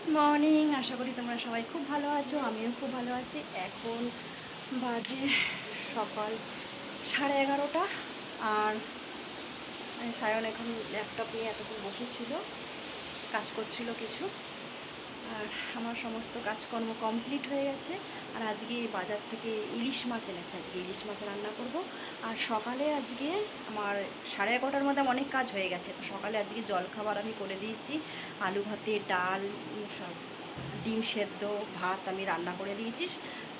Good morning. আশা করি তোমরা সবাই খুব ভালো আছো, আমিও খুব ভালো আছি। এখন বাজে সকাল সাড়ে এগারোটা আর সায়ন এখন ল্যাপটপ নিয়ে এতক্ষণ বসেছিল, কাজ করছিল কিছু। আর আমার সমস্ত কাজকর্ম কমপ্লিট হয়ে গেছে। আর আজকে বাজার থেকে ইলিশ মাছ এনেছে। আজকে ইলিশ মাছ রান্না করব। আর সকালে আজকে আমার সাড়ে এগারোটার মধ্যে অনেক কাজ হয়ে গেছে। তো সকালে আজকে জলখাবার আমি করে দিয়েছি। আলু ভাতে ডাল, সব ডিম সেদ্ধ, ভাত আমি রান্না করে দিয়েছি।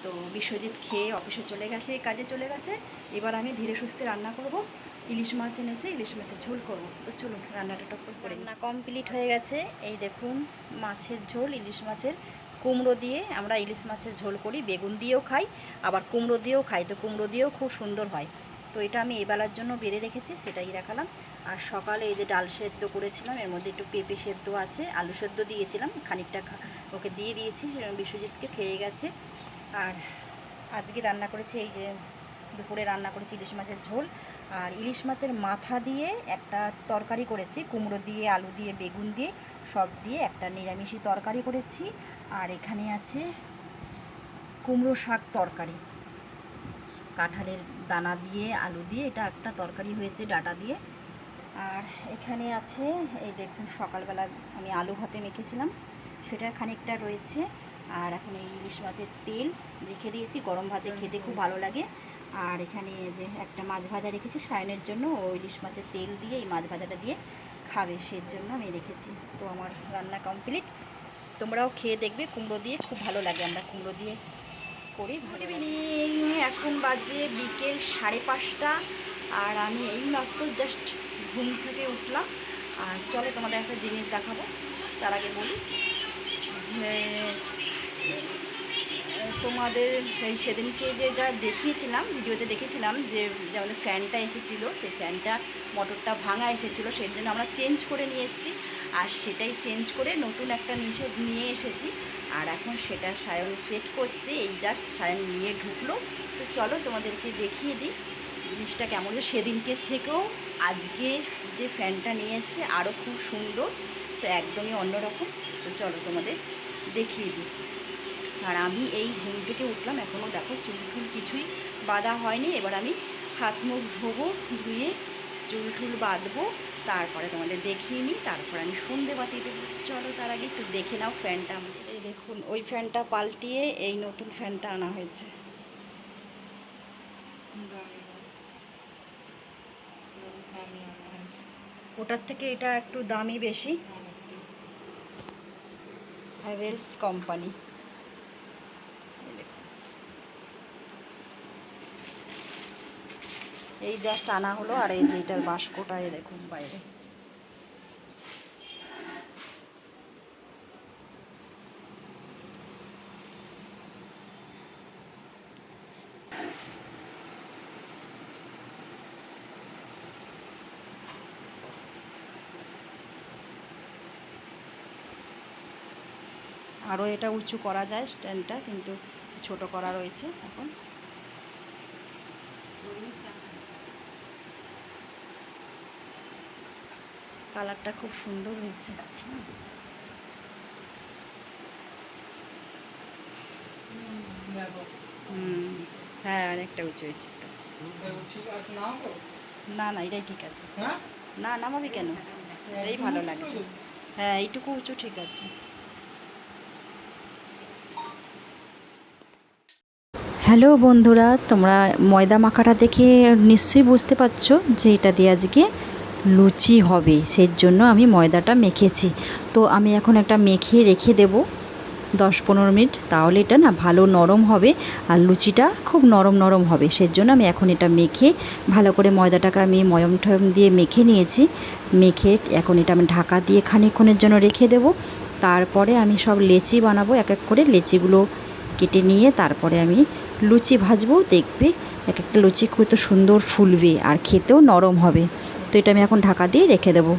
তো বিশ্বজিৎ খেয়ে অফিসে চলে গেছে, কাজে চলে গেছে। এবার আমি ধীরে সুস্থে রান্না করব। ইলিশ মাছ এনেছে, ইলিশ মাছের ঝোল করব। তো চলুন, রান্নাটা টপ করে রান্না কমপ্লিট হয়ে গেছে। এই দেখুন, মাছের ঝোল, ইলিশ মাছের কুমড়ো দিয়ে আমরা ইলিশ মাছের ঝোল করি। বেগুন দিয়েও খাই, আবার কুমড়ো দিয়েও খাই। তো কুমড়ো দিয়েও খুব সুন্দর হয়। তো এটা আমি এবেলার জন্য বেড়ে রেখেছি, সেটাই দেখালাম। আর সকালে এই যে ডাল সেদ্ধ করেছিলাম, এর মধ্যে একটু পেঁপে সেদ্ধ আছে, আলু সেদ্ধ দিয়েছিলাম, খানিকটা ওকে দিয়ে দিয়েছি বিশ্বজিৎকে খেয়ে গেছে। আর আজকে রান্না করেছি এই যে দুপুরে রান্না করেছি ইলিশ মাছের ঝোল। আর ইলিশ মাছের মাথা দিয়ে একটা তরকারি করেছি, কুমড়ো দিয়ে, আলু দিয়ে, বেগুন দিয়ে, সব দিয়ে একটা নিরামিষি তরকারি করেছি। আর এখানে আছে কুমড়ো শাক তরকারি। কাঁঠালের দানা দিয়ে, আলু দিয়ে এটা একটা তরকারি হয়েছে ডাটা দিয়ে। আর এখানে আছে, এই দেখুন সকালবেলা আমি আলু ভাতে মেখেছিলাম, সেটার খানিকটা রয়েছে। আর এখন এই ইলিশ মাছের তেল রেখে দিয়েছি, গরম ভাতে খেতে খুব ভালো লাগে। আর এখানে যে একটা মাছ ভাজা রেখেছি সায়নের জন্য। ও ইলিশ মাছের তেল দিয়ে এই মাছ ভাজাটা দিয়ে খাবে সের জন্য আমি রেখেছি। তো আমার রান্না কমপ্লিট তোমরাও খেয়ে দেখবে কুমড়ো দিয়ে খুব ভালো লাগে। আমরা কুমড়ো দিয়ে করি গুড ইভিনিং এখন বাজে বিকেল সাড়ে পাঁচটা আর আমি এই মাত্র জাস্ট ঘুম থেকে উঠলাম। আর চলে তোমাদের একটা জিনিস দেখাবো। তার আগে বলি যে তোমাদের সেই সেদিনকে যে যা দেখিয়েছিলাম, ভিডিওতে দেখেছিলাম যে যেমন ফ্যানটা এসেছিল, সেই ফ্যানটা মোটরটা ভাঙা এসেছিল, সেই জন্য আমরা চেঞ্জ করে নিয়ে এসেছি। আর সেটাই চেঞ্জ করে নতুন একটা নিচে নিয়ে এসেছি। আর এখন সেটা সায়ন সেট করছে, এই জাস্ট সায়ন নিয়ে ঢুকলো। তো চলো তোমাদেরকে দেখিয়ে দিই জিনিসটা কেমন সেদিনকে থেকেও আজকে যে ফ্যানটা নিয়ে এসছে আরও খুব সুন্দর, তো একদমই অন্যরকম। তো চলো তোমাদের দেখিয়ে দিই। আর আমি এই ঘুম থেকে উঠলাম এখনও দেখো চুল টুল কিছুই বাঁধা হয়নি। এবার আমি হাত মুখ ধোবো ধুয়ে চুল টুল বাঁধবো তারপরে তোমাদের দেখিয়ে নিই তারপর আমি সন্ধে বাতি দেবো। চলো তার আগে একটু দেখে নাও ফ্যানটা। এই দেখুন ওই ফ্যানটা পাল্টিয়ে এই নতুন ফ্যানটা আনা হয়েছে। ওটার থেকে এটা একটু দামি বেশি। হ্যাভেলস কোম্পানি এই জাস্ট আনা হলো আর এই যে এটার বাস্কটা দেখুন বাইরে। আরও এটা উঁচু করা যায় স্ট্যান্ডটা, কিন্তু ছোট করা রয়েছে এখন। কালারটা খুব সুন্দর হয়েছে। হুম হ্যাঁ অনেকটা উঁচু হয়েছে তো। না না এটাই ঠিক আছে। না নামাবি কেন? এটাই ভালো লাগছে। হ্যাঁ এইটুকু উঁচু ঠিক আছে। হ্যালো বন্ধুরা তোমরা ময়দা মাখাটা দেখে নিশ্চয়ই বুঝতে পারছ যে এটা দিয়ে আজকে লুচি হবে সেই জন্য আমি ময়দাটা মেখেছি। তো আমি এখন একটা মেখে রেখে দেব দশ পনেরো মিনিট, তাহলে এটা না ভালো নরম হবে আর লুচিটা খুব নরম নরম হবে সেই জন্য আমি এখন এটা মেখে ভালো করে ময়দাটাকে আমি ময়ম ঠয়ম দিয়ে মেখে নিয়েছি। মেখে এখন এটা আমি ঢাকা দিয়ে খানিকক্ষণের জন্য রেখে দেব। তারপরে আমি সব লেচি বানাবো, এক এক করে লেচিগুলো কেটে নিয়ে তারপরে আমি লুচি ভাজবো, দেখবে এক একটা লুচি কত সুন্দর ফুলবে আর খেতেও নরম হবে। তো এটা আমি এখন ঢাকা দিয়ে রেখে দেবো।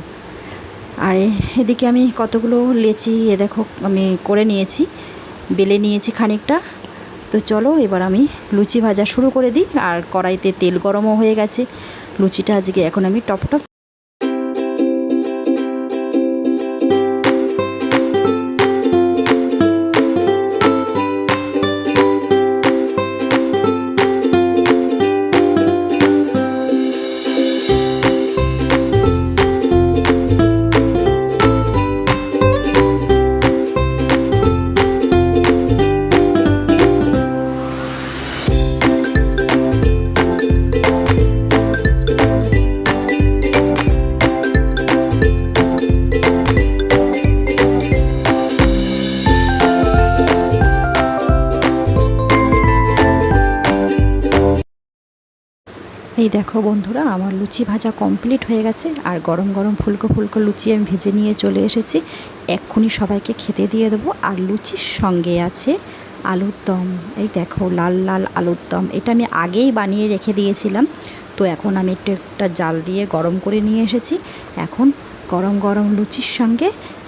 আর এদিকে আমি কতগুলো লেচি, এ দেখো, আমি করে নিয়েছি, বেলে নিয়েছি খানিকটা। তো চলো, এবার আমি লুচি ভাজা শুরু করে দিই। আর কড়াইতে তেল গরমও হয়ে গেছে। লুচিটা আজকে এখন আমি টপ টপ এই দেখো বন্ধুরা, আমার লুচি ভাজা কমপ্লিট হয়ে গেছে। আর গরম গরম ফুলকো ফুলকো লুচি আমি ভেজে নিয়ে চলে এসেছি। এক্ষুনি সবাইকে খেতে দিয়ে দেবো। আর লুচির সঙ্গে আছে আলুর দম। এই দেখো, লাল লাল আলুর দম। এটা আমি আগেই বানিয়ে রেখে দিয়েছিলাম। তো এখন আমি একটু একটা জাল দিয়ে গরম করে নিয়ে এসেছি। এখন গরম গরম লুচির সঙ্গে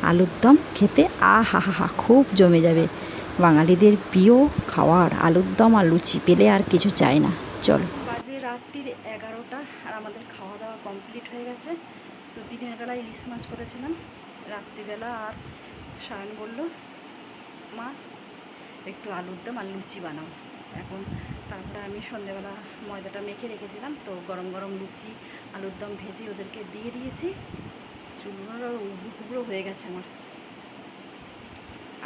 আলুর দম খেতে আ হা হা খুব জমে যাবে। বাঙালিদের প্রিয় খাওয়ার আলুর দম আর লুচি পেলে আর কিছু চাই না। চলো বাজে রাত্রির এগারোটা আর আমাদের খাওয়া কমপ্লিট হয়ে গেছে। তো দিনের বেলা ইলিশ মাছ করেছিলাম। রাত্রিবেলা আর সায়ন বলল, মা, একটু আলুর দম আর লুচি বানাও। এখন তারপরে আমি সন্ধেবেলা ময়দাটা মেখে রেখেছিলাম। তো গরম গরম লুচি, আলুর দম ভেজে ওদেরকে দিয়ে দিয়েছি। চুলগুলো উবড়ো কুবড়ো হয়ে গেছে আমার।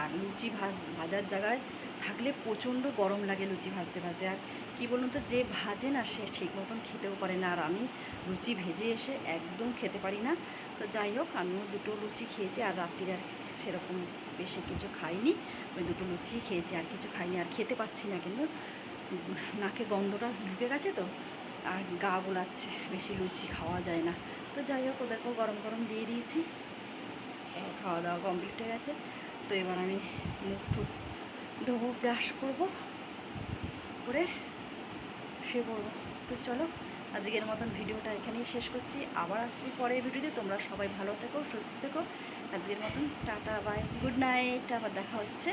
আর লুচি ভাজ, ভাজার জায়গায় থাকলে প্রচণ্ড গরম লাগে লুচি ভাজতে ভাজতে। আর কী বলুন তো, যে ভাজে না সে ঠিক মতন খেতেও পারে না। আর আমি লুচি ভেজে এসে একদম খেতে পারি না। তো যাই হোক, আমিও দুটো লুচি খেয়েছি আর রাত্রির আর সেরকম বেশি কিছু খাইনি। ওই দুটো লুচি খেয়েছি, আর কিছু খাইনি, আর খেতে পাচ্ছি না কিন্তু। নাকে গন্ধটা ঢুকে গেছে তো, আর গা গোলাচ্ছে, বেশি লুচি খাওয়া যায় না। তো যাই হোক, ওদেরকেও গরম গরম দিয়ে দিয়েছি। খাওয়া দাওয়া কমপ্লিট হয়ে গেছে। তো এবার আমি মুখ টুক ধোবো ব্রাশ করব, করে শুয়ে পড়ব তো চলো, আজকের মতন ভিডিওটা এখানেই শেষ করছি। আবার আসছি পরের ভিডিওতে। তোমরা সবাই ভালো থেকো, সুস্থ থেকো। আজকের মতন টাটা বাই গুড নাইট আবার দেখা হচ্ছে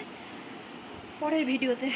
পরের ভিডিওতে।